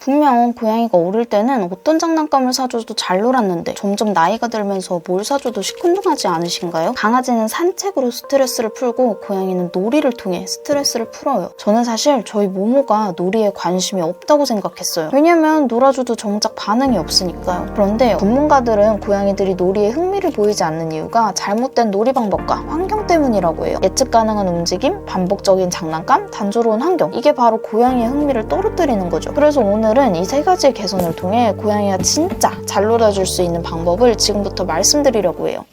분명 고양이가 어릴 때는 어떤 장난감을 사줘도 잘 놀았는데 점점 나이가 들면서 뭘 사줘도 시큰둥하지 않으신가요? 강아지는 산책으로 스트레스를 풀고 고양이는 놀이를 통해 스트레스를 풀어요. 저는 사실 저희 모모가 놀이에 관심이 없다고 생각했어요. 왜냐면 놀아줘도 정작 반응이 없으니까요. 그런데 전문가들은 고양이들이 놀이에 흥미를 보이지 않는 이유가 잘못된 놀이 방법과 환경 때문이라고 해요. 예측 가능한 움직임, 반복적인 장난감, 단조로운 환경. 이게 바로 고양이의 흥미를 떨어뜨리는 거죠. 그래서 오늘 은 이 세 가지 개선을 통해 고양이가 진짜 잘 놀아줄 수 있는 방법을 지금부터 말씀드리려고 해요.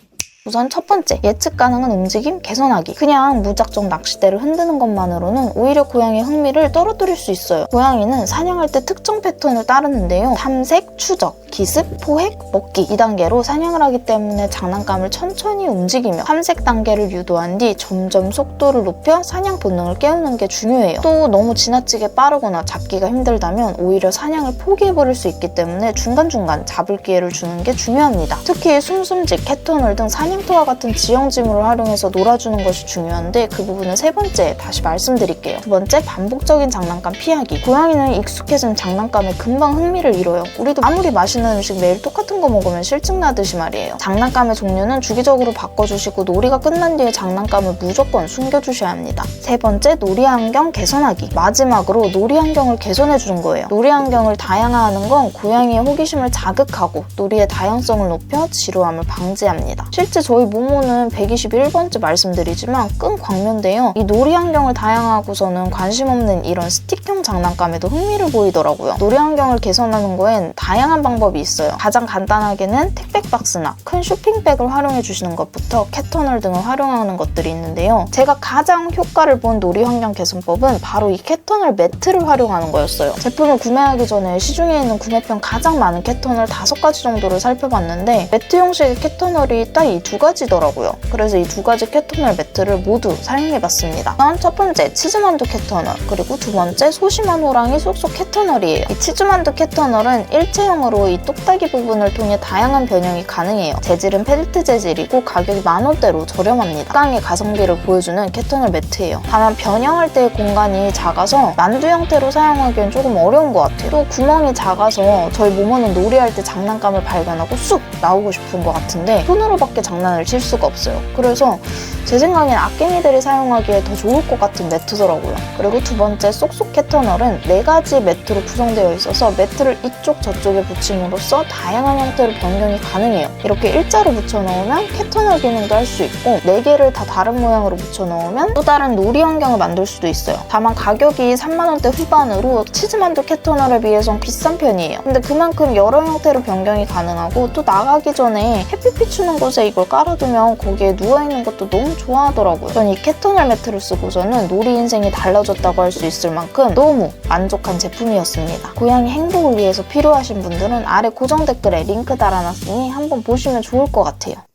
우선 첫 번째, 예측 가능한 움직임 개선하기. 그냥 무작정 낚싯대를 흔드는 것만으로는 오히려 고양이의 흥미를 떨어뜨릴 수 있어요. 고양이는 사냥할 때 특정 패턴을 따르는데요. 탐색, 추적, 기습, 포획, 먹기 이 단계로 사냥을 하기 때문에 장난감을 천천히 움직이며 탐색 단계를 유도한 뒤 점점 속도를 높여 사냥 본능을 깨우는 게 중요해요. 또 너무 지나치게 빠르거나 잡기가 힘들다면 오히려 사냥을 포기해버릴 수 있기 때문에 중간중간 잡을 기회를 주는 게 중요합니다. 특히 숨숨집, 캣터널 등 사냥 터와 같은 지형지물을 활용해서 놀아주는 것이 중요한데 그 부분은 세 번째 다시 말씀드릴게요. 두 번째, 반복적인 장난감 피하기. 고양이는 익숙해진 장난감에 금방 흥미를 잃어요. 우리도 아무리 맛있는 음식 매일 똑같은 거 먹으면 실증 나듯이 말이에요. 장난감의 종류는 주기적으로 바꿔주시고 놀이가 끝난 뒤에 장난감을 무조건 숨겨주셔야 합니다. 세 번째, 놀이 환경 개선하기. 마지막으로 놀이 환경을 개선해 주는 거예요. 놀이 환경을 다양화하는 건 고양이의 호기심을 자극하고 놀이의 다양성을 높여 지루함을 방지합니다. 실제 저희 모모는 121번째 말씀드리지만 끈 광면인데요. 이 놀이 환경을 다양화하고서는 관심 없는 이런 스틱형 장난감에도 흥미를 보이더라고요. 놀이 환경을 개선하는 거엔 다양한 방법이 있어요. 가장 간단하게는 택배 박스나 큰 쇼핑백을 활용해 주시는 것부터 캣터널 등을 활용하는 것들이 있는데요. 제가 가장 효과를 본 놀이 환경 개선법은 바로 이 캣터널 매트를 활용하는 거였어요. 제품을 구매하기 전에 시중에 있는 구매평 가장 많은 캣터널 다섯 가지 정도를 살펴봤는데 매트 형식의 캣터널이 딱 이 두 가지더라고요. 그래서 이 두 가지 캣터널 매트를 모두 사용해봤습니다. 첫 번째 치즈만두 캣터널 그리고 두 번째 소심한 호랑이 쏙쏙 캣터널이에요. 이 치즈만두 캣터널은 일체형으로 이 똑딱이 부분을 통해 다양한 변형이 가능해요. 재질은 펠트 재질이고 가격이 만 원대로 저렴합니다. 강의 가성비를 보여주는 캣터널 매트예요. 다만 변형할 때의 공간이 작아서 만두 형태로 사용하기엔 조금 어려운 것 같아요. 또 구멍이 작아서 저희 모모는 놀이할 때 장난감을 발견하고 쑥 나오고 싶은 것 같은데 손으로밖에 장난 을 칠 수가 없어요. 그래서 제 생각엔 아깽이들이 사용하기에 더 좋을 것 같은 매트더라고요. 그리고 두 번째 쏙쏙 캣터널은 네 가지 매트로 구성되어 있어서 매트를 이쪽 저쪽에 붙임으로써 다양한 형태로 변경이 가능해요. 이렇게 일자로 붙여 넣으면 캣터널 기능도 할 수 있고 네 개를 다 다른 모양으로 붙여 넣으면 또 다른 놀이 환경을 만들 수도 있어요. 다만 가격이 3만 원대 후반으로 치즈만두 캣터널에 비해선 비싼 편이에요. 근데 그만큼 여러 형태로 변경이 가능하고 또 나가기 전에 햇빛 비추는 곳에 이걸 깔아두면 거기에 누워있는 것도 너무 좋아하더라고요. 전 이 캣터널 매트를 쓰고서는 놀이 인생이 달라졌다고 할 수 있을 만큼 너무 만족한 제품이었습니다. 고양이 행복을 위해서 필요하신 분들은 아래 고정 댓글에 링크 달아놨으니 한번 보시면 좋을 것 같아요.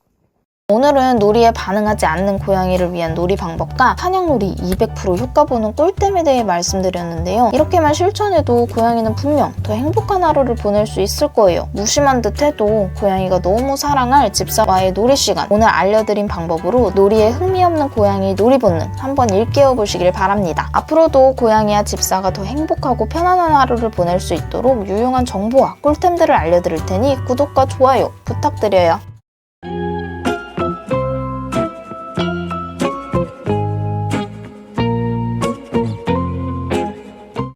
오늘은 놀이에 반응하지 않는 고양이를 위한 놀이 방법과 사냥놀이 200% 효과 보는 꿀템에 대해 말씀드렸는데요. 이렇게만 실천해도 고양이는 분명 더 행복한 하루를 보낼 수 있을 거예요. 무심한 듯 해도 고양이가 너무 사랑할 집사와의 놀이 시간. 오늘 알려드린 방법으로 놀이에 흥미 없는 고양이 놀이 본능 한번 일깨워 보시길 바랍니다. 앞으로도 고양이와 집사가 더 행복하고 편안한 하루를 보낼 수 있도록 유용한 정보와 꿀템들을 알려드릴 테니 구독과 좋아요 부탁드려요.